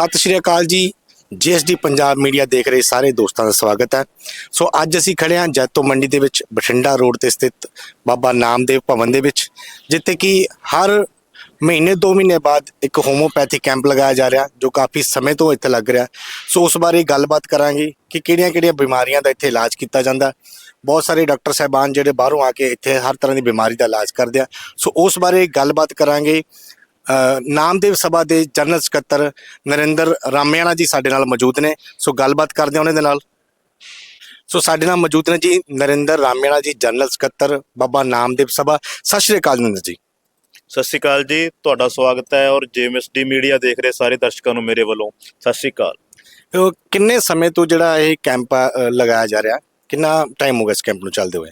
ਸਤਿ ਸ਼੍ਰੀ ਅਕਾਲ ਜੀ। ਜੀਐਸਡੀ ਪੰਜਾਬ ਮੀਡੀਆ ਦੇਖ ਰਹੇ ਸਾਰੇ ਦੋਸਤਾਂ ਦਾ ਸਵਾਗਤ ਹੈ। ਸੋ ਅੱਜ ਅਸੀਂ ਖੜੇ ਹਾਂ ਜੈਤੋ ਮੰਡੀ ਦੇ ਵਿੱਚ, ਬਠਿੰਡਾ ਰੋਡ ਤੇ ਸਥਿਤ ਬਾਬਾ ਨਾਮਦੇਵ ਭਵਨ ਦੇ ਵਿੱਚ, ਜਿੱਥੇ ਕਿ ਹਰ ਮਹੀਨੇ 2 ਮਹੀਨੇ ਬਾਅਦ ਇੱਕ ਹੋਮੋਪੈਥੀ ਕੈਂਪ ਲਗਾਇਆ ਜਾ ਰਿਹਾ, ਜੋ ਕਾਫੀ ਸਮੇਂ ਤੋਂ ਇੱਥੇ ਲੱਗ ਰਿਹਾ। ਸੋ ਉਸ ਬਾਰੇ ਗੱਲਬਾਤ ਕਰਾਂਗੇ ਕਿ ਕਿਹੜੀਆਂ-ਕਿਹੜੀਆਂ ਬਿਮਾਰੀਆਂ ਦਾ ਇੱਥੇ ਇਲਾਜ ਕੀਤਾ ਜਾਂਦਾ। ਬਹੁਤ ਸਾਰੇ ਡਾਕਟਰ ਸਾਹਿਬਾਨ ਜਿਹੜੇ ਬਾਹਰੋਂ ਆ ਕੇ ਇੱਥੇ ਹਰ ਤਰ੍ਹਾਂ ਦੀ ਬਿਮਾਰੀ ਦਾ ਇਲਾਜ ਕਰਦੇ ਆ। ਸੋ ਉਸ ਬਾਰੇ ਗੱਲਬਾਤ ਕਰਾਂਗੇ। ਨਾਮਦੇਵ ਸਭਾ ਦੇ ਜਨਰਲ ਸਕੱਤਰ ਨਰਿੰਦਰ ਰਾਮਿਆਣਾ ਜੀ ਸਾਡੇ ਨਾਲ ਮੌਜੂਦ ਨੇ। ਸੋ ਗੱਲਬਾਤ ਕਰਦੇ ਹਾਂ ਉਹਨਾਂ ਦੇ ਨਾਲ। ਸੋ ਸਾਡੇ ਨਾਲ ਮੌਜੂਦ ਨੇ ਜੀ ਨਰਿੰਦਰ ਰਾਮਿਆਣਾ ਜੀ ਜਨਰਲ ਸਕੱਤਰ ਬਾਬਾ ਨਾਮਦੇਵ ਸਭਾ। ਸਤਿ ਸ਼੍ਰੀ ਅਕਾਲ ਨਰਿੰਦਰ ਜੀ। ਸਤਿ ਸ਼੍ਰੀ ਅਕਾਲ ਜੀ ਤੁਹਾਡਾ ਸਵਾਗਤ ਹੈ ਔਰ ਜੇਐਮਐਸਡੀ ਮੀਡੀਆ ਦੇਖ ਰਹੇ ਸਾਰੇ ਦਰਸ਼ਕਾਂ ਨੂੰ ਮੇਰੇ ਵੱਲੋਂ। ਸਤਿ ਸ਼੍ਰੀ ਅਕਾਲ। ਕਿੰਨੇ ਸਮੇਂ ਤੋਂ ਜਿਹੜਾ ਇਹ ਕੈਂਪ ਲਗਾਇਆ ਜਾ ਰਿਹਾ? ਕਿੰਨਾ ਟਾਈਮ ਹੋ ਗਿਆ ਇਸ ਕੈਂਪ ਨੂੰ ਚੱਲਦੇ ਹੋਏ?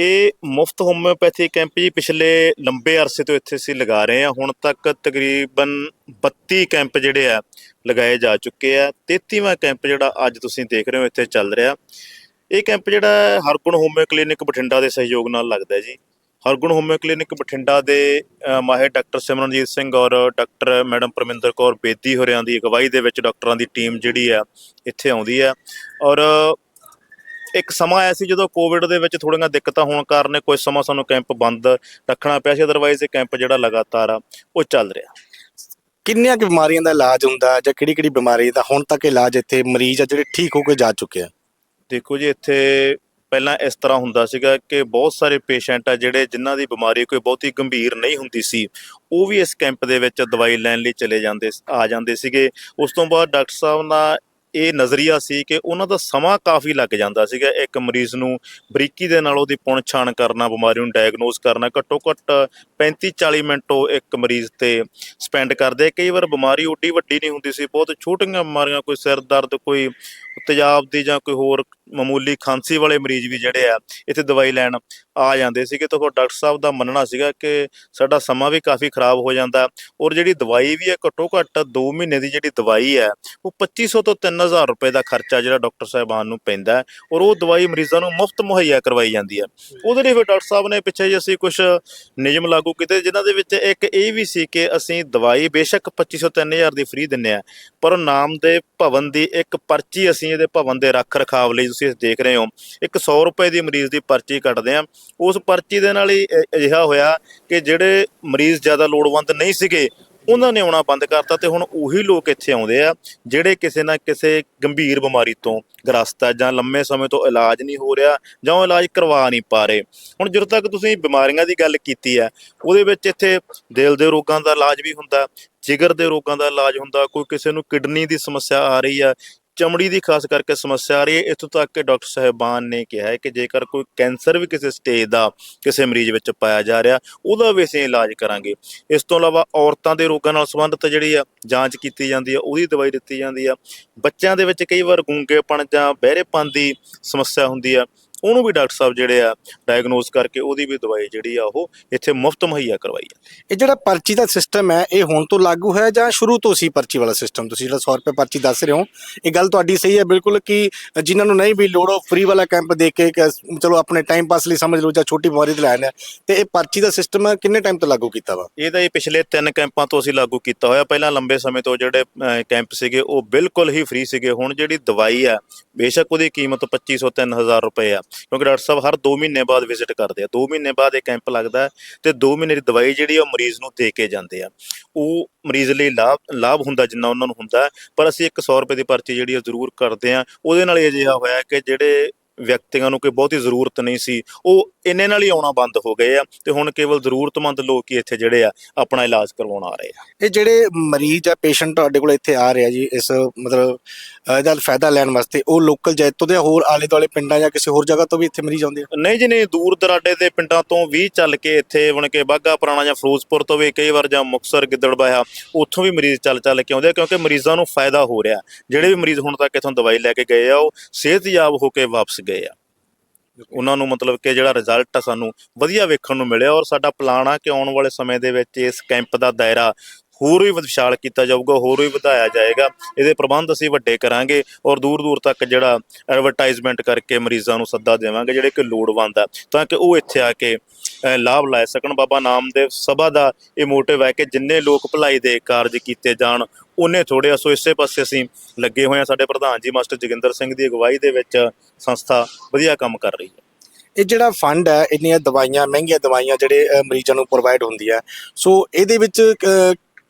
ਇਹ ਮੁਫਤ ਹੋਮਿਓਪੈਥੀ ਕੈਂਪ ਜੀ ਪਿਛਲੇ ਲੰਬੇ ਅਰਸੇ ਤੋਂ ਇੱਥੇ ਅਸੀਂ ਲਗਾ ਰਹੇ ਹਾਂ। ਹੁਣ ਤੱਕ ਤਕਰੀਬਨ 32 ਕੈਂਪ ਜਿਹੜੇ ਆ, ਲਗਾਏ ਜਾ ਚੁੱਕੇ ਆ। 33ਵਾਂ ਕੈਂਪ ਜਿਹੜਾ ਅੱਜ ਤੁਸੀਂ ਦੇਖ ਰਹੇ ਹੋ, ਇੱਥੇ ਚੱਲ ਰਿਹਾ। ਇਹ ਕੈਂਪ ਜਿਹੜਾ ਹਰਗੁਣ ਹੋਮਿਓ ਕਲੀਨਿਕ ਬਠਿੰਡਾ ਦੇ ਸਹਿਯੋਗ ਨਾਲ ਲੱਗਦਾ ਹੈ ਜੀ। ਹਰਗੁਣ ਹੋਮਿਓ ਕਲੀਨਿਕ ਬਠਿੰਡਾ ਦੇ ਮਾਹਿਰ ਡਾਕਟਰ ਸਿਮਰਨਜੀਤ ਸਿੰਘ ਔਰ ਡਾਕਟਰ ਮੈਡਮ ਪਰਮਿੰਦਰ ਕੌਰ ਬੇਦੀ ਹੋਰਿਆਂ ਦੀ ਅਗਵਾਈ ਦੇ ਵਿੱਚ ਡਾਕਟਰਾਂ ਦੀ ਟੀਮ ਜਿਹੜੀ ਆ, ਇੱਥੇ ਆਉਂਦੀ ਆ ਔਰ ਇੱਕ ਸਮਾਂ ਆਇਆ ਸੀ ਜਦੋਂ ਕੋਵਿਡ ਦੇ ਵਿੱਚ ਥੋੜੀਆਂ ਦਿੱਕਤਾਂ ਹੋਣ ਕਾਰਨ ਕੁਝ ਸਮਾਂ ਸਾਨੂੰ ਕੈਂਪ ਬੰਦ ਰੱਖਣਾ ਪਿਆ ਸੀ ਅਦਰਵਾਈਜ਼ ਇਹ ਕੈਂਪ ਜਿਹੜਾ ਲਗਾਤਾਰ ਆ ਉਹ ਚੱਲ ਰਿਹਾ। ਕਿੰਨੀਆਂ ਕੁ ਬਿਮਾਰੀਆਂ ਦਾ ਇਲਾਜ ਹੁੰਦਾ ਜਾਂ ਕਿਹੜੀ ਕਿਹੜੀ ਬਿਮਾਰੀ ਦਾ ਹੁਣ ਤੱਕ ਇਲਾਜ ਇੱਥੇ ਮਰੀਜ਼ ਆ ਜਿਹੜੇ ਠੀਕ ਹੋ ਕੇ ਜਾ ਚੁੱਕੇ ਆ? ਦੇਖੋ ਜੀ ਇੱਥੇ ਪਹਿਲਾਂ ਇਸ ਤਰ੍ਹਾਂ ਹੁੰਦਾ ਸੀਗਾ ਕਿ ਬਹੁਤ ਸਾਰੇ ਪੇਸ਼ੈਂਟ ਆ ਜਿਹੜੇ ਜਿਨ੍ਹਾਂ ਦੀ ਬਿਮਾਰੀ ਕੋਈ ਬਹੁਤੀ ਗੰਭੀਰ ਨਹੀਂ ਹੁੰਦੀ ਸੀ ਉਹ ਵੀ ਇਸ ਕੈਂਪ ਦੇ ਵਿੱਚ ਦਵਾਈ ਲੈਣ ਲਈ ਚਲੇ ਜਾਂਦੇ ਆ ਜਾਂਦੇ ਸੀਗੇ। ਉਸ ਤੋਂ ਬਾਅਦ ਡਾਕਟਰ ਸਾਹਿਬ ਦਾ ਇਹ ਨਜ਼ਰੀਆ ਸੀ ਕਿ ਉਹਨਾਂ ਦਾ ਸਮਾਂ ਕਾਫੀ ਲੱਗ ਜਾਂਦਾ ਸੀਗਾ। ਇੱਕ ਮਰੀਜ਼ ਨੂੰ ਬਰੀਕੀ ਦੇ ਨਾਲ ਉਹਦੀ ਪੁਣ ਛਾਣ ਕਰਨਾ, ਬਿਮਾਰੀ ਨੂੰ ਡਾਇਗਨੋਸ ਕਰਨਾ ਘੱਟੋ ਘੱਟ 35 40 ਮਿੰਟ ਉਹ ਇੱਕ ਮਰੀਜ਼ ਤੇ ਸਪੈਂਡ ਕਰਦੇ। ਕਈ ਵਾਰ ਬਿਮਾਰੀ ਓਡੀ ਵੱਡੀ ਨਹੀਂ ਹੁੰਦੀ ਸੀ, ਬਹੁਤ ਛੋਟੀਆਂ ਬਿਮਾਰੀਆਂ, ਕੋਈ ਸਿਰ ਦਰਦ, ਕੋਈ ਤੇਜ਼ਾਬ ਦੀ ਜਾਂ ਕੋਈ ਹੋਰ ਮਾਮੂਲੀ ਖਾਂਸੀ ਵਾਲੇ ਮਰੀਜ਼ ਵੀ ਜਿਹੜੇ ਆ, ਇੱਥੇ ਦਵਾਈ ਲੈਣ ਆ ਜਾਂਦੇ ਸੀਗੇ ਤਾਂ ਉਹ ਡਾਕਟਰ ਸਾਹਿਬ ਦਾ ਮੰਨਣਾ ਸੀਗਾ ਕਿ ਸਾਡਾ ਸਮਾਂ ਵੀ ਕਾਫੀ ਖਰਾਬ ਹੋ ਜਾਂਦਾ ਔਰ ਜਿਹੜੀ ਦਵਾਈ ਵੀ ਹੈ ਘੱਟੋ ਘੱਟ 2 ਮਹੀਨੇ ਦੀ ਜਿਹੜੀ ਦਵਾਈ ਹੈ, ਉਹ 2500 ਤੋਂ 3000 ਰੁਪਏ ਦਾ ਖਰਚਾ ਜਿਹੜਾ ਡਾਕਟਰ ਸਾਹਿਬਾਨ ਨੂੰ ਪੈਂਦਾ ਔਰ ਉਹ ਦਵਾਈ ਮਰੀਜ਼ਾਂ ਨੂੰ ਮੁਫਤ ਮੁਹੱਈਆ ਕਰਵਾਈ ਜਾਂਦੀ ਹੈ। ਉਹਦੇ ਲਈ ਫਿਰ ਡਾਕਟਰ ਸਾਹਿਬ ਨੇ ਪਿੱਛੇ ਜੇ ਅਸੀਂ ਕੁਝ ਨਿਯਮ ਲਾਗੂ ਕੀਤੇ ਜਿਨ੍ਹਾਂ ਦੇ ਵਿੱਚ ਇੱਕ ਇਹ ਵੀ ਸੀ ਕਿ ਅਸੀਂ ਦਵਾਈ ਬੇਸ਼ੱਕ 2500 3000 ਦੀ ਫ੍ਰੀ ਦਿੰਨੇ ਆ ਪਰ ਨਾਮ ਦੇ ਭਵਨ ਦੀ ਇੱਕ ਪਰਚੀ ਅਸੀਂ ਇਹਦੇ ਭਵਨ ਦੇ ਰੱਖ ਰਖਾਵ ਲਈ ਤੁਸੀਂ ਦੇਖ ਰਹੇ ਹੋ। ਇੱਕ 100 ਰੁਪਏ ਦੀ ਮਰੀਜ਼ ਦੀ ਪਰਚੀ ਕੱਟਦੇ ਆ ਉਸ ਪਰਚੀ ਦੇ ਨਾਲ ਹੀ ਅਜਿਹਾ ਹੋਇਆ ਕਿ ਜਿਹੜੇ ਮਰੀਜ਼ ਜ਼ਿਆਦਾ ਲੋੜਵੰਦ ਨਹੀਂ ਸੀਗੇ, ਉਹਨਾਂ ਨੇ ਆਉਣਾ ਬੰਦ ਕਰਤਾ ਤੇ ਹੁਣ ਉਹੀ ਲੋਕ ਇੱਥੇ ਆਉਂਦੇ ਆ, ਜਿਹੜੇ ਕਿਸੇ ਨਾ ਕਿਸੇ ਗੰਭੀਰ ਬਿਮਾਰੀ ਤੋਂ ਗ੍ਰਸਤ ਆ ਜਾਂ ਲੰਮੇ ਸਮੇਂ ਤੋਂ ਇਲਾਜ ਨਹੀਂ ਹੋ ਰਿਹਾ ਜਾਂ ਉਹ ਇਲਾਜ ਕਰਵਾ ਨਹੀਂ ਪਾ ਰਹੇ। ਹੁਣ ਜਦੋਂ ਤੱਕ ਤੁਸੀਂ ਬਿਮਾਰੀਆਂ ਦੀ ਗੱਲ ਕੀਤੀ ਹੈ ਉਹਦੇ ਵਿੱਚ ਇੱਥੇ ਦਿਲ ਦੇ ਰੋਗਾਂ ਦਾ ਇਲਾਜ ਵੀ ਹੁੰਦਾ, ਜਿਗਰ ਦੇ ਰੋਗਾਂ ਦਾ ਇਲਾਜ ਹੁੰਦਾ, ਕੋਈ ਕਿਸੇ ਨੂੰ ਕਿਡਨੀ ਦੀ ਸਮੱਸਿਆ ਆ ਰਹੀ ਆ ਚਮੜੀ ਦੀ ਖਾਸ ਕਰਕੇ ਸਮੱਸਿਆ ਆ ਰਹੀ ਹੈ। ਇੱਥੋਂ ਤੱਕ ਕਿ ਡਾਕਟਰ ਸਾਹਿਬਾਨ ਨੇ ਕਿਹਾ ਹੈ ਕਿ ਜੇਕਰ ਕੋਈ ਕੈਂਸਰ ਵੀ ਕਿਸੇ ਸਟੇਜ ਦਾ, ਕਿਸੇ ਮਰੀਜ਼ ਵਿੱਚ ਪਾਇਆ ਜਾ ਰਿਹਾ, ਉਹਦਾ ਵੀ ਅਸੀਂ ਇਲਾਜ ਕਰਾਂਗੇ। ਇਸ ਤੋਂ ਇਲਾਵਾ ਔਰਤਾਂ ਦੇ ਰੋਗਾਂ ਨਾਲ ਸੰਬੰਧਿਤ ਜਿਹੜੀ ਆ, ਜਾਂਚ ਕੀਤੀ ਜਾਂਦੀ ਆ, ਉਹਦੀ ਦਵਾਈ ਦਿੱਤੀ ਜਾਂਦੀ ਆ। ਬੱਚਿਆਂ ਦੇ ਵਿੱਚ ਕਈ ਵਾਰ ਗੂੰਗੇਪਣ ਜਾਂ ਬਹਿਰੇਪਣ ਦੀ ਸਮੱਸਿਆ ਹੁੰਦੀ ਆ। ਉਹਨੂੰ ਵੀ ਡਾਕਟਰ ਸਾਹਿਬ ਜਿਹੜੇ ਆ ਡਾਇਗਨੋਸ ਕਰਕੇ ਉਹਦੀ ਵੀ ਦਵਾਈ ਜਿਹੜੀ ਆ ਉਹ ਇੱਥੇ ਮੁਫਤ ਮੁਹੱਈਆ ਕਰਵਾਈ ਆ। ਇਹ ਜਿਹੜਾ ਪਰਚੀ ਦਾ ਸਿਸਟਮ ਹੈ ਇਹ ਹੁਣ ਤੋਂ ਲਾਗੂ ਹੈ ਜਾਂ ਸ਼ੁਰੂ ਤੋਂ ਸੀ ਪਰਚੀ ਵਾਲਾ ਸਿਸਟਮ ਤੁਸੀਂ ਜਿਹੜਾ 100 ਰੁਪਏ ਪਰਚੀ ਦੱਸ ਰਹੇ ਹੋ ਇਹ ਗੱਲ ਤੁਹਾਡੀ ਸਹੀ ਹੈ ਬਿਲਕੁਲ ਕਿ ਜਿਨ੍ਹਾਂ ਨੂੰ ਨਹੀਂ ਵੀ ਲੋੜ ਉਹ ਫ੍ਰੀ ਵਾਲਾ ਕੈਂਪ ਦੇਖ ਕੇ ਚਲੋ ਆਪਣੇ ਟਾਈਮ ਪਾਸ ਲਈ ਸਮਝ ਲਓ ਜਾਂ ਛੋਟੀ ਬਿਮਾਰੀ ਤੇ ਲੈਣ ਤੇ ਇਹ ਪਰਚੀ ਦਾ ਸਿਸਟਮ ਕਿੰਨੇ ਟਾਈਮ ਤੋਂ ਲਾਗੂ ਕੀਤਾ ਵਾ? ਇਹ ਤਾਂ ਇਹ ਪਿਛਲੇ ਤਿੰਨ ਕੈਂਪਾਂ ਤੋਂ ਅਸੀਂ ਲਾਗੂ ਕੀਤਾ ਹੋਇਆ। ਪਹਿਲਾਂ ਲੰਬੇ ਸਮੇਂ ਤੋਂ ਜਿਹੜੇ ਕੈਂਪ ਸੀਗੇ ਉਹ ਬਿਲਕੁਲ ਹੀ ਫ੍ਰੀ ਸੀਗੇ। ਹੁਣ ਜਿਹੜੀ ਦਵਾਈ ਆ ਬੇਸ਼ੱਕ ਉਹਦੀ ਕੀਮਤ 2500 3000 ਰੁਪਏ ਆ। ਕਿਉਂਕਿ ਡਾਕਟਰ ਸਾਹਿਬ ਹਰ 2 ਮਹੀਨੇ ਬਾਅਦ ਵਿਜ਼ਿਟ ਕਰਦੇ ਆ। 2 ਮਹੀਨੇ ਬਾਅਦ ਇਹ ਕੈਂਪ ਲੱਗਦਾ ਹੈ ਤੇ 2 ਮਹੀਨੇ ਦੀ ਦਵਾਈ ਜਿਹੜੀ ਆ ਉਹ ਮਰੀਜ਼ ਨੂੰ ਦੇ ਕੇ ਜਾਂਦੇ ਆ। ਉਹ ਮਰੀਜ਼ ਲਈ ਲਾਭ ਲਾਭ ਹੁੰਦਾ ਜਿੰਨਾ ਉਹਨਾਂ ਨੂੰ ਹੁੰਦਾ ਪਰ ਅਸੀਂ ਇੱਕ 100 ਰੁਪਏ ਦੀ ਪਰਚੀ ਜਿਹੜੀ ਉਹ ਜ਼ਰੂਰ ਕਰਦੇ ਆ। ਉਹਦੇ ਨਾਲ ਇਹ ਅਜਿਹਾ ਹੋਇਆ ਕਿ ਜਿਹੜੇ ਵਿਅਕਤੀਆਂ ਨੂੰ ਕੋਈ ਬਹੁਤੀ ਜ਼ਰੂਰਤ ਨਹੀਂ ਸੀ। ਉਹ ਇੰਨੇ ਨਾਲ ਹੀ ਆਉਣਾ ਬੰਦ ਹੋ ਗਏ ਆ ਤੇ ਹੁਣ ਕੇਵਲ ਜ਼ਰੂਰਤਮੰਦ ਲੋਕ ਹੀ ਇੱਥੇ ਜਿਹੜੇ ਆ ਆਪਣਾ ਇਲਾਜ ਕਰਵਾਉਣ ਆ ਰਹੇ ਆ। ਇਹ ਜਿਹੜੇ ਮਰੀਜ਼ ਆ ਪੇਸ਼ੈਂਟ ਤੁਹਾਡੇ ਕੋਲ ਇੱਥੇ ਆ ਰਿਹਾ ਜੀ ਇਸ ਮਤਲਬ ਇਹਦਾ ਫਾਇਦਾ ਲੈਣ ਵਾਸਤੇ ਉਹ ਲੋਕਲ ਜੈਤੋ ਦੇ ਹੋਰ ਆਲੇ ਦੁਆਲੇ ਪਿੰਡਾਂ ਜਾਂ ਕਿਸੇ ਹੋਰ ਜਗ੍ਹਾ ਤੋਂ ਵੀ ਇੱਥੇ ਮਰੀਜ਼ ਆਉਂਦੇ ਆ? ਨਹੀਂ ਜੀ ਨਹੀਂ ਦੂਰ ਦਰਾਡੇ ਦੇ ਪਿੰਡਾਂ ਤੋਂ ਵੀ ਚੱਲ ਕੇ ਇੱਥੇ ਬਣ ਕੇ ਬਾਗਾ ਪੁਰਾਣਾ ਜਾਂ ਫਿਰੋਜ਼ਪੁਰ ਤੋਂ ਵੀ ਕਈ ਵਾਰ ਜਾਂ ਮੁਕਸਰ ਗਿੱਦੜਬਾਹਾ ਉੱਥੋਂ ਵੀ ਮਰੀਜ਼ ਚੱਲ ਚੱਲ ਕੇ ਆਉਂਦੇ ਆ ਕਿਉਂਕਿ ਮਰੀਜ਼ਾਂ ਨੂੰ ਫਾਇਦਾ ਹੋ ਰਿਹਾ। ਜਿਹੜੇ ਵੀ ਮਰੀਜ਼ ਹੁਣ ਤੱਕ ਇੱਥੋਂ ਦਵਾਈ ਲੈ ਕੇ ਗਏ ਆ ਉਹ ਸਿਹਤਯਾਬ ਹੋ ਕੇ ਵਾਪਸ ਗਏ ਆ। ਉਹਨਾਂ ਨੂੰ ਮਤਲਬ ਕਿ ਜਿਹੜਾ ਰਿਜ਼ਲਟ ਆ ਸਾਨੂੰ ਵਧੀਆ ਵੇਖਣ ਨੂੰ ਮਿਲਿਆ ਔਰ ਸਾਡਾ ਪਲਾਨ ਆ ਕਿ ਆਉਣ ਵਾਲੇ ਸਮੇਂ ਦੇ ਵਿੱਚ ਇਸ ਕੈਂਪ ਦਾ ਦਾਇਰਾ ਹੋਰ ਵੀ ਵਿਸ਼ਾਲ ਕੀਤਾ ਜਾਊਗਾ ਹੋਰ ਵੀ ਵਧਾਇਆ ਜਾਏਗਾ। ਇਹਦੇ ਪ੍ਰਬੰਧ ਅਸੀਂ ਵੱਡੇ ਕਰਾਂਗੇ ਔਰ ਦੂਰ ਦੂਰ ਤੱਕ ਜਿਹੜਾ ਐਡਵਰਟਾਈਜ਼ਮੈਂਟ ਕਰਕੇ ਮਰੀਜ਼ਾਂ ਨੂੰ ਸੱਦਾ ਦੇਵਾਂਗੇ ਜਿਹੜੇ ਕਿ ਲੋੜਵੰਦ ਆ ਤਾਂ ਕਿ ਉਹ ਇੱਥੇ ਆ ਕੇ ਅ, ਲਾਭ ਲੈ ਸਕਣ। ਬਾਬਾ ਨਾਮਦੇਵ ਸਭਾ ਦਾ ਇਹ ਮੋਟਿਵ ਹੈ ਕਿ ਜਿੰਨੇ ਲੋਕ ਭਲਾਈ ਦੇ ਕਾਰਜ ਕੀਤੇ ਜਾਣ ਉਹਨੇ ਥੋੜੇ ਆ, ਸੋ ਇਸੇ ਪਾਸੇ ਅਸੀਂ ਲੱਗੇ ਹੋਏ ਆ ਸਾਡੇ ਪ੍ਰਧਾਨ ਜੀ ਮਾਸਟਰ ਜੋਗਿੰਦਰ ਸਿੰਘ ਦੀ ਅਗਵਾਈ ਦੇ ਵਿੱਚ ਸੰਸਥਾ ਵਧੀਆ ਕੰਮ ਕਰ ਰਹੀ ਹੈ। ਇਹ ਜਿਹੜਾ ਫੰਡ ਹੈ, ਇੰਨੀਆਂ ਦਵਾਈਆਂ, ਮਹਿੰਗੀਆਂ ਦਵਾਈਆਂ ਜਿਹੜੇ ਮਰੀਜ਼ਾਂ ਨੂੰ ਪ੍ਰੋਵਾਈਡ ਹੁੰਦੀ ਹੈ। ਸੋ ਇਹਦੇ ਵਿੱਚ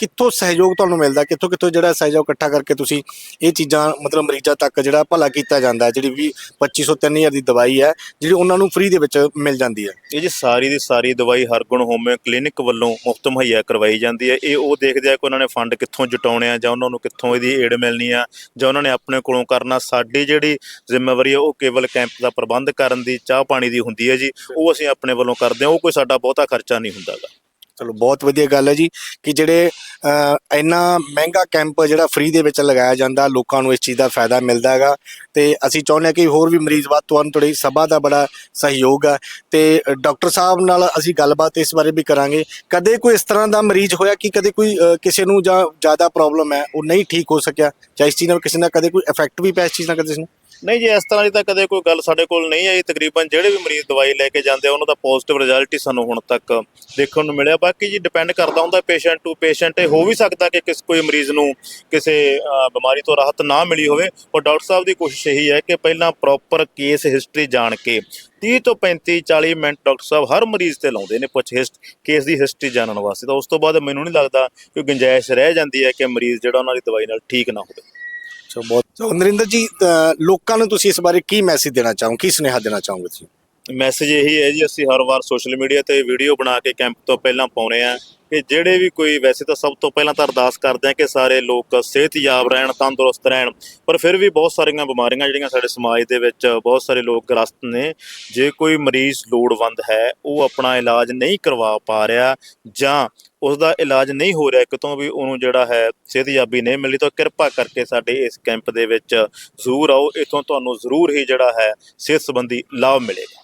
ਕਿੱਥੋਂ ਸਹਿਯੋਗ ਤੁਹਾਨੂੰ ਮਿਲਦਾ, ਕਿੱਥੋਂ ਕਿੱਥੋਂ ਜਿਹੜਾ ਸਹਿਯੋਗ ਇਕੱਠਾ ਕਰਕੇ ਤੁਸੀਂ ਇਹ ਚੀਜ਼ਾਂ, ਮਤਲਬ ਮਰੀਜ਼ਾਂ ਤੱਕ ਜਿਹੜਾ ਭਲਾ ਕੀਤਾ ਜਾਂਦਾ ਹੈ, ਜਿਹੜੀ ਵੀ 2500 3000 ਦੀ ਦਵਾਈ ਹੈ, ਜਿਹੜੀ ਉਹਨਾਂ ਨੂੰ ਫ੍ਰੀ ਦੇ ਵਿੱਚ ਮਿਲ ਜਾਂਦੀ ਹੈ। ਇਹ ਜੀ ਸਾਰੀ ਦੀ ਸਾਰੀ ਦਵਾਈ ਹਰਗੁਣ ਹੋਮਿਓ ਕਲੀਨਿਕ ਵੱਲੋਂ ਮੁਫਤ ਮੁਹੱਈਆ ਕਰਵਾਈ ਜਾਂਦੀ ਹੈ। ਇਹ ਉਹ ਦੇਖਦੇ ਆ ਕਿ ਉਹਨਾਂ ਨੇ ਫੰਡ ਕਿੱਥੋਂ ਜਟਾਉਣੇ ਆ, ਜਾਂ ਉਹਨਾਂ ਨੂੰ ਕਿੱਥੋਂ ਇਹਦੀ ਏਡ ਮਿਲਣੀ ਆ, ਜਾਂ ਉਹਨਾਂ ਨੇ ਆਪਣੇ ਕੋਲੋਂ ਕਰਨਾ। ਸਾਡੀ ਜਿਹੜੀ ਜ਼ਿੰਮੇਵਾਰੀ ਹੈ ਉਹ ਕੇਵਲ ਕੈਂਪ ਦਾ ਪ੍ਰਬੰਧ ਕਰਨ ਦੀ, ਚਾਹ ਪਾਣੀ ਦੀ ਹੁੰਦੀ ਹੈ ਜੀ। ਉਹ ਅਸੀਂ ਆਪਣੇ ਵੱਲੋਂ ਕਰਦੇ ਹਾਂ, ਉਹ ਕੋਈ ਸਾਡਾ ਬਹੁਤਾ ਖਰਚਾ ਨਹੀਂ ਹੁੰਦਾਗਾ। ਚਲੋ ਬਹੁਤ ਵਧੀਆ ਗੱਲ ਹੈ ਜੀ ਕਿ ਜਿਹੜੇ ਅ, ਇੰਨਾ ਮਹਿੰਗਾ ਕੈਂਪ ਜਿਹੜਾ ਫ੍ਰੀ ਦੇ ਵਿੱਚ ਲਗਾਇਆ ਜਾਂਦਾ ਲੋਕਾਂ ਨੂੰ ਇਸ ਚੀਜ਼ ਦਾ ਫਾਇਦਾ ਮਿਲਦਾ ਹੈਗਾ ਤੇ ਅਸੀਂ ਚਾਹੁੰਦੇ ਹਾਂ ਕਿ ਹੋਰ ਵੀ ਮਰੀਜ਼ ਵੱਧ ਤੋਂ ਵੱਧ ਤੁਹਾਡੀ ਸਭਾ ਦਾ ਬੜਾ ਸਹਿਯੋਗ ਹੈ ਤੇ ਡਾਕਟਰ ਸਾਹਿਬ ਨਾਲ ਅਸੀਂ ਗੱਲਬਾਤ ਇਸ ਬਾਰੇ ਵੀ ਕਰਾਂਗੇ। ਕਦੇ ਕੋਈ ਇਸ ਤਰ੍ਹਾਂ ਦਾ ਮਰੀਜ਼ ਹੋਇਆ ਕਿ ਕਦੇ ਕੋਈ ਅ, ਕਿਸੇ ਨੂੰ ਜਾਂ ਜ਼ਿਆਦਾ ਪ੍ਰੋਬਲਮ ਹੈ ਉਹ ਨਹੀਂ ਠੀਕ ਹੋ ਸਕਿਆ ਜਾਂ ਇਸ ਚੀਜ਼ ਨਾਲ ਕਿਸੇ ਨਾਲ ਕਦੇ ਕੋਈ ਇਫੈਕਟ ਵੀ ਪਿਆ ਇਸ ਚੀਜ਼ ਨਾਲ ਕਦੇ ਕਿਸੇ ਨੂੰ? ਨਹੀਂ ਜੀ, ਇਸ ਤਰ੍ਹਾਂ ਦੀ ਤਾਂ ਕਦੇ ਕੋਈ ਗੱਲ ਸਾਡੇ ਕੋਲ ਨਹੀਂ ਆਈ। ਤਕਰੀਬਨ ਜਿਹੜੇ ਵੀ ਮਰੀਜ਼ ਦਵਾਈ ਲੈ ਕੇ ਜਾਂਦੇ ਆ, ਉਹਨਾਂ ਦਾ ਪੋਜ਼ਿਟਿਵ ਰਿਜ਼ਲਟ ਹੀ ਸਾਨੂੰ ਹੁਣ ਤੱਕ ਦੇਖਣ ਨੂੰ ਮਿਲਿਆ। ਬਾਕੀ ਜੀ ਡਿਪੈਂਡ ਕਰਦਾ ਹੁੰਦਾ ਪੇਸ਼ੈਂਟ ਟੂ ਪੇਸ਼ੈਂਟ ਇਹ ਹੋ ਵੀ ਸਕਦਾ ਕਿ ਕਿਸ ਕੋਈ ਮਰੀਜ਼ ਨੂੰ ਕਿਸੇ ਬਿਮਾਰੀ ਤੋਂ ਰਾਹਤ ਨਾ ਮਿਲੀ ਹੋਵੇ। ਪਰ ਡਾਕਟਰ ਸਾਹਿਬ ਦੀ ਕੋਸ਼ਿਸ਼ ਇਹੀ ਹੈ ਕਿ ਪਹਿਲਾਂ ਪ੍ਰੋਪਰ ਕੇਸ ਹਿਸਟਰੀ ਜਾਣ ਕੇ 30 ਤੋਂ 35 40 ਮਿੰਟ ਡਾਕਟਰ ਸਾਹਿਬ ਹਰ ਮਰੀਜ਼ ਤੇ ਲਾਉਂਦੇ ਨੇ ਪੁੱਛ ਹਿਸਟ ਕੇਸ ਦੀ ਹਿਸਟਰੀ ਜਾਣਨ ਵਾਸਤੇ। ਤਾਂ ਉਸ ਤੋਂ ਬਾਅਦ ਮੈਨੂੰ ਨਹੀਂ ਲੱਗਦਾ ਕਿ ਗੁੰਜਾਇਸ਼ ਰਹਿ ਜਾਂਦੀ ਹੈ ਕਿ ਮਰੀਜ਼ ਜਿਹੜਾ ਉਹਨਾਂ ਦੀ ਦਵਾਈ ਨਾਲ ਠੀਕ ਨਾ ਹੋਵੇ। ਸੋ ਬਹੁਤ ਸੋ ਨਰਿੰਦਰ ਜੀ ਅ, ਲੋਕਾਂ ਨੂੰ ਤੁਸੀਂ ਇਸ ਬਾਰੇ ਕੀ ਮੈਸੇਜ ਦੇਣਾ ਚਾਹੋ ਕੀ ਸੁਨੇਹਾ ਦੇਣਾ ਚਾਹੋਗੇ ਤੁਸੀਂ? ਮੈਸੇਜ ਇਹੀ ਹੈ ਜੀ ਅਸੀਂ ਹਰ ਵਾਰ ਸੋਸ਼ਲ ਮੀਡੀਆ ਤੇ ਵੀਡੀਓ ਬਣਾ ਕੇ ਕੈਂਪ ਤੋਂ ਪਹਿਲਾਂ ਪਾਉਨੇ ਆ ਕਿ ਜਿਹੜੇ ਵੀ ਕੋਈ ਵੈਸੇ ਤਾਂ ਸਭ ਤੋਂ ਪਹਿਲਾਂ ਤਾਂ ਅਰਦਾਸ ਕਰਦੇ ਆ ਕਿ ਸਾਰੇ ਲੋਕ ਸਿਹਤਯਾਬ ਰਹਿਣ, ਤੰਦਰੁਸਤ ਰਹਿਣ, ਪਰ ਫਿਰ ਵੀ ਬਹੁਤ ਸਾਰੀਆਂ ਬਿਮਾਰੀਆਂ ਜਿਹੜੀਆਂ ਸਾਡੇ ਸਮਾਜ ਦੇ ਵਿੱਚ ਬਹੁਤ ਸਾਰੇ ਲੋਕ ਗ੍ਰਸਤ ਨੇ। ਜੇ ਕੋਈ ਮਰੀਜ਼ ਲੋੜਵੰਦ ਹੈ, ਉਹ ਆਪਣਾ ਇਲਾਜ ਨਹੀਂ ਕਰਵਾ ਪਾ ਰਿਹਾ ਜਾਂ ਉਸ ਦਾ ਇਲਾਜ ਨਹੀਂ ਹੋ ਰਿਹਾ ਕਿਤੋਂ ਵੀ ਉਹਨੂੰ ਜਿਹੜਾ ਹੈ ਸਿਹਤਯਾਬੀ ਨਹੀਂ ਮਿਲੀ, ਤਾਂ ਕਿਰਪਾ ਕਰਕੇ ਸਾਡੇ ਇਸ ਕੈਂਪ ਦੇ ਵਿੱਚ ਜ਼ਰੂਰ ਆਓ। ਇਥੋਂ ਤੁਹਾਨੂੰ ਜ਼ਰੂਰ ਹੀ ਜਿਹੜਾ ਹੈ ਸਿਹਤ ਸੰਬੰਧੀ ਲਾਭ ਮਿਲੇਗਾ।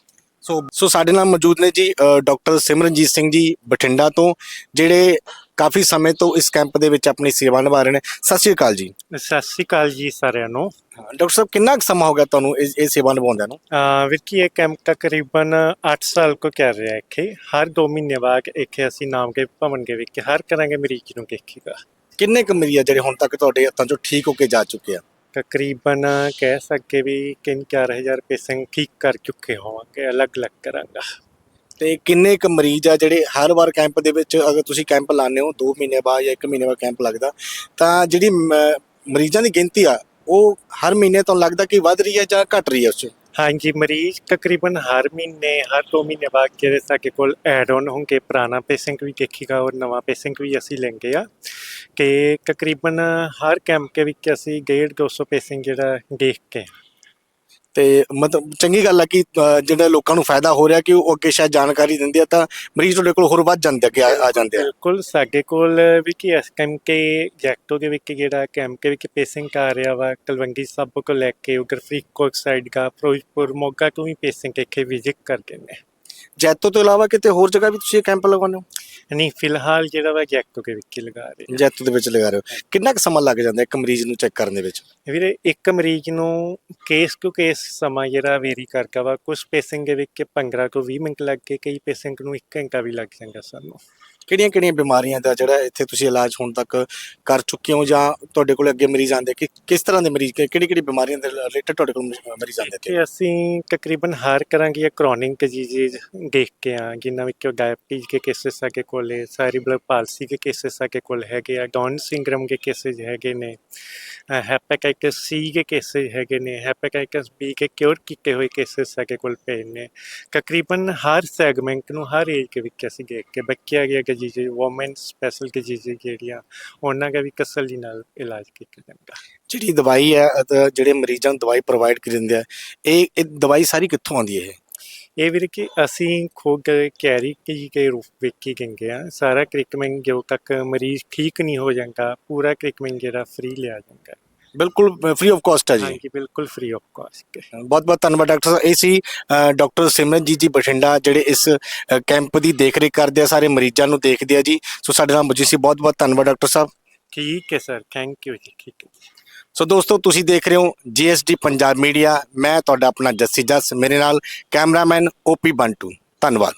ਸੋ ਸੋ ਸਾਡੇ ਨਾਲ ਮੌਜੂਦ ਨੇ ਜੀ ਡਾਕਟਰ ਸਿਮਰਨਜੀਤ ਸਿੰਘ ਜੀ ਬਠਿੰਡਾ ਤੋਂ ਜਿਹੜੇ ਕਾਫੀ ਸਮੇਂ ਤੋਂ ਇਸ ਕੈਂਪ ਦੇ ਵਿੱਚ ਆਪਣੀ ਸੇਵਾ ਨਿਭਾ ਰਹੇ ਨੇ। ਸਤਿ ਸ਼੍ਰੀ ਅਕਾਲ ਜੀ। ਸਤਿ ਸ਼੍ਰੀ ਅਕਾਲ ਜੀ ਸਾਰਿਆਂ ਨੂੰ। ਡਾਕਟਰ ਸਾਹਿਬ ਕਿੰਨਾ ਕੁ ਸਮਾਂ ਹੋ ਗਿਆ ਤੁਹਾਨੂੰ ਇਹ ਸੇਵਾ ਨਿਭਾਉਂਦਿਆਂ ਨੂੰ? ਅਹ ਵੀਰ ਜੀ ਇਹ ਕੈਂਪ ਤਕਰੀਬਨ 8 ਸਾਲ ਕੋ ਕਰ ਰਿਹਾ ਹੈ ਇੱਥੇ। ਹਰ 2 ਮਹੀਨੇ ਬਾਅਦ ਇੱਥੇ ਅਸੀਂ ਨਾਮ ਕੇ ਭਵਨ ਦੇ ਵਿੱਚ ਹਰ ਕਰਾਂਗੇ ਮਰੀਜ਼ ਨੂੰ ਦੇਖੇਗਾ। ਕਿੰਨੇ ਕੁ ਮਰੀਜ਼ ਜਿਹੜੇ ਹੁਣ ਤੱਕ ਤੁਹਾਡੇ ਹੱਥਾਂ ਚੋਂ ਠੀਕ ਹੋ ਕੇ ਜਾ ਚੁੱਕੇ ਆ? ਤਕਰੀਬਨ ਕਹਿ ਸਕਦੇ ਵੀ 3-4000 ਪੇਸ਼ੈਂਟ ਠੀਕ ਕਰ ਚੁੱਕੇ ਹੋਵਾਂਗੇ ਅਲੱਗ-ਅਲੱਗ ਕਰਾਂਗਾ। ਤੇ ਕਿੰਨੇ ਕੁ ਮਰੀਜ਼ ਆ ਜਿਹੜੇ ਹਰ ਵਾਰ ਕੈਂਪ ਦੇ ਵਿੱਚ ਅਗਰ ਤੁਸੀਂ ਕੈਂਪ ਲਾਉਂਦੇ ਹੋ 2 ਮਹੀਨੇ ਬਾਅਦ ਜਾਂ 1 ਮਹੀਨੇ ਬਾਅਦ ਕੈਂਪ ਲੱਗਦਾ, ਤਾਂ ਜਿਹੜੀ ਮ- ਮਰੀਜ਼ਾਂ ਦੀ ਗਿਣਤੀ ਆ, ਉਹ ਹਰ ਮਹੀਨੇ ਤੋਂ ਲੱਗਦਾ ਕਿ ਵੱਧ ਰਹੀ ਹੈ ਜਾਂ ਘਟ ਰਹੀ ਹੈ ਉਸ 'ਚ? ਹਾਂਜੀ, ਮਰੀਜ਼ ਤਕਰੀਬਨ ਹਰ ਮਹੀਨੇ, ਹਰ 2 ਮਹੀਨੇ ਬਾਅਦ ਜਿਹੜੇ ਸਾਡੇ ਕੋਲ ਐਡ ਆਨ ਹੋਣਗੇ, ਪੁਰਾਣਾ ਪੇਸ਼ੈਂਟ ਵੀ ਦੇਖੇਗਾ ਔਰ ਨਵਾਂ ਪੇਸ਼ੈਂਟ ਵੀ ਅਸੀਂ ਲੈਂਗੇ ਆ। ਕਿ ਤਕਰੀਬਨ ਹਰ ਕੈਂਪ ਦੇ ਵਿੱਚ ਅਸੀਂ 150 200 ਪੇਸ਼ੈਂਟ ਜਿਹੜਾ ਦੇਖ ਕੇ ਤੇ ਮਤਲਬ ਚੰਗੀ ਗੱਲ ਆ ਕਿ ਅ, ਜਿਹੜਾ ਲੋਕਾਂ ਨੂੰ ਫਾਇਦਾ ਹੋ ਰਿਹਾ ਕਿ ਉਹ ਅੱਗੇ ਸ਼ਾਇਦ ਜਾਣਕਾਰੀ ਦਿੰਦੇ ਆ ਤਾਂ ਮਰੀਜ਼ ਤੁਹਾਡੇ ਕੋਲ ਹੋਰ ਵੱਧ ਜਾਂਦੇ ਅੱਗੇ ਆ ਆ ਜਾਂਦੇ ਆ। ਬਿਲਕੁਲ ਸਾਡੇ ਕੋਲ ਵੀ ਕੀ ਇਸ ਕੈਂਪ ਕੇ ਜੈਕਟੋ ਦੇ ਵਿੱਚ ਜਿਹੜਾ ਕੈਂਪ ਦੇ ਵਿੱਚ ਪੇਸਿੰਗ ਆ ਰਿਹਾ ਵਾ ਤਲਵੰਡੀ ਸਭ ਕੋਲ ਲੈ ਕੇ ਉਧਰ ਫਰੀਦਕੋਟ ਸਾਈਡ ਦਾ ਫਿਰੋਜ਼ਪੁਰ ਮੋਗਾ ਤੋਂ ਵੀ ਪੇਸਿੰਗ ਇੱਥੇ ਵਿਜ਼ਿਟ ਕਰਦੇ ਨੇ। ਜੈਤੋ ਤੋਂ ਇਲਾਵਾ ਕਿਤੇ ਹੋਰ ਜਗ੍ਹਾ ਵੀ ਤੁਸੀਂ ਇਹ ਕੈਂਪ ਲਗਾਉਂਦੇ ਹੋ? ਨਹੀਂ ਫਿਲਹਾਲ ਜਿਹੜਾ ਵਾ ਜੈਕਟੋ ਦੇ ਵਿੱਚ ਹੀ ਲਗਾ ਰਹੇ ਜੈਤੋ ਦੇ ਵਿੱਚ ਲਗਾ ਰਹੇ ਹੋ। ਕਿੰਨਾ ਕੁ ਸਮਾਂ ਲੱਗ ਜਾਂਦਾ ਇੱਕ ਮਰੀਜ਼ ਨੂੰ ਚੈੱਕ ਕਰਨ ਦੇ ਵਿੱਚ। ਵੀਰੇ ਇੱਕ ਮਰੀਜ਼ ਨੂੰ ਕੇਸ ਟੂ ਕੇਸ ਸਮਾਂ ਜਿਹੜਾ ਵੇਰੀ ਕਰਦਾ ਵਾ। ਕੁਝ ਪੇਸ਼ੈਂਟ ਦੇ ਵਿੱਚ 15 ਤੋਂ 20 ਮਿੰਟ ਲੱਗ ਕੇ ਕਈ ਪੇਸ਼ੈਂਟ ਨੂੰ 1 ਘੰਟਾ ਵੀ ਲੱਗ ਜਾਂਦਾ ਸਾਨੂੰ। ਕਿਹੜੀਆਂ ਕਿਹੜੀਆਂ ਬਿਮਾਰੀਆਂ ਦਾ ਜਿਹੜਾ ਇੱਥੇ ਤੁਸੀਂ ਇਲਾਜ ਹੁਣ ਤੱਕ ਕਰ ਚੁੱਕੇ ਹੋ ਜਾਂ ਤੁਹਾਡੇ ਕੋਲ ਅੱਗੇ ਮਰੀਜ਼ ਆਉਂਦੇ, ਕਿ ਕਿਸ ਤਰ੍ਹਾਂ ਦੇ ਮਰੀਜ਼ ਕਿਹੜੀ ਕਿਹੜੀ ਬਿਮਾਰੀਆਂ ਦੇ ਰਿਲੇਟਡ ਤੁਹਾਡੇ ਕੋਲ ਮਰੀਜ਼ ਆਉਂਦੇ ਇੱਥੇ? ਅਸੀਂ ਤਕਰੀਬਨ ਹਰ ਕਰਾਂਗੇ ਕ੍ਰੋਨਿਕ ਡਿਜ਼ੀਜ਼ ਦੇਖ ਕੇ ਆ ਜਿਨ੍ਹਾਂ ਵਿੱਚੋਂ ਡਾਇਬਟੀਜ਼ ਦੇ ਕੇਸਿਸ ਸਾਡੇ ਕੋਲ ਕੋਲੇ ਸੈਰੀਬਰਲ ਪਾਲਸੀ ਦੇ ਕੇਸਿਸ ਸਾਡੇ ਕੋਲ ਹੈਗੇ ਆ ਡਾਊਨ ਸਿੰਡਰਮ ਦੇ ਕੇਸਿਸ ਹੈਗੇ ਨੇ ਹੈਪੇਟਾਈਟਸ ਸੀ ਦੇ ਕੇਸਿਸ ਹੈਗੇ ਨੇ ਹੈਪੇਟਾਈਟਸ ਬੀ ਕੇ ਕਿਉਰ ਕੀਤੇ ਹੋਏ ਕੇਸਿਸ ਸਾਡੇ ਕੋਲ ਪਏ ਨੇ। ਤਕਰੀਬਨ ਹਰ ਸੈਗਮੈਂਟ ਨੂੰ, ਹਰ ਏਜ ਦੇ ਵਿੱਚ ਅਸੀਂ ਦੇਖ ਕੇ, ਬੱਚਿਆਂ ਦੀਆਂ ਡਿਜ਼ੀਜ਼ ਔਮਨ ਸਪੈਸ਼ਲ ਡਿਜ਼ੀਜ਼ ਜਿਹੜੀਆਂ ਉਹਨਾਂ ਦਾ ਵੀ ਤਸੱਲੀ ਨਾਲ ਇਲਾਜ ਕੀਤਾ ਜਾਂਦਾ। ਜਿਹੜੀ ਦਵਾਈ ਹੈ ਅਤੇ ਜਿਹੜੇ ਮਰੀਜ਼ਾਂ ਨੂੰ ਦਵਾਈ ਪ੍ਰੋਵਾਈਡ ਕਰ ਦਿੰਦੇ ਆ ਇਹ ਇਹ ਦਵਾਈ ਸਾਰੀ ਕਿੱਥੋਂ ਆਉਂਦੀ ਹੈ ਇਹ? ਇਹ ਵੀਰ ਕਿ ਅਸੀਂ ਖੁਦ ਕੈਰੀ ਕੀ ਕੇ ਰੂਪ ਵਿੱਚ ਹੀ ਗੰਗੇ ਆ ਸਾਰਾ ਟ੍ਰੀਟਮੈਂਟ ਜੋ ਤੱਕ ਮਰੀਜ਼ ਠੀਕ ਨਹੀਂ ਹੋ ਜਾਂਦਾ ਪੂਰਾ ਟ੍ਰੀਟਮੈਂਟ ਜਿਹੜਾ ਫ੍ਰੀ ਲਿਆ ਜਾਂਦਾ। ਬਿਲਕੁਲ ਫ੍ਰੀ ਆਫ ਕਾਸਟ ਹੈ ਜੀ। ਹਾਂਜੀ ਬਿਲਕੁਲ ਫ੍ਰੀ ਆਫ ਕਾਸਟ ਬਹੁਤ ਬਹੁਤ ਧੰਨਵਾਦ ਡਾਕਟਰ ਸਾਹਿਬ। ਇਹ ਸੀ ਡਾਕਟਰ ਸਿਮਰਨਜੀਤ ਜੀ ਬਠਿੰਡਾ ਜਿਹੜੇ ਇਸ ਅ, ਕੈਂਪ ਦੀ ਦੇਖਰੇਖ ਕਰਦੇ ਆ ਸਾਰੇ ਮਰੀਜ਼ਾਂ ਨੂੰ ਦੇਖਦੇ ਆ ਜੀ। ਸੋ ਸਾਡੇ ਨਾਲ ਮੌਜੂਦ ਸੀ। ਬਹੁਤ ਬਹੁਤ ਧੰਨਵਾਦ ਡਾਕਟਰ ਸਾਹਿਬ। ਠੀਕ ਹੈ ਸਰ ਥੈਂਕ ਯੂ ਜੀ ਠੀਕ ਹੈ ਜੀ। ਸੋ ਦੋਸਤੋ ਤੁਸੀਂ ਦੇਖ ਰਹੇ ਹੋ ਜੀਐਸਡੀ ਪੰਜਾਬ ਮੀਡੀਆ। ਮੈਂ ਤੁਹਾਡਾ ਆਪਣਾ ਜੱਸੀ ਜੱਸ ਮੇਰੇ ਨਾਲ ਕੈਮਰਾਮੈਨ ਓਪੀ ਬੰਟੂ। ਧੰਨਵਾਦ।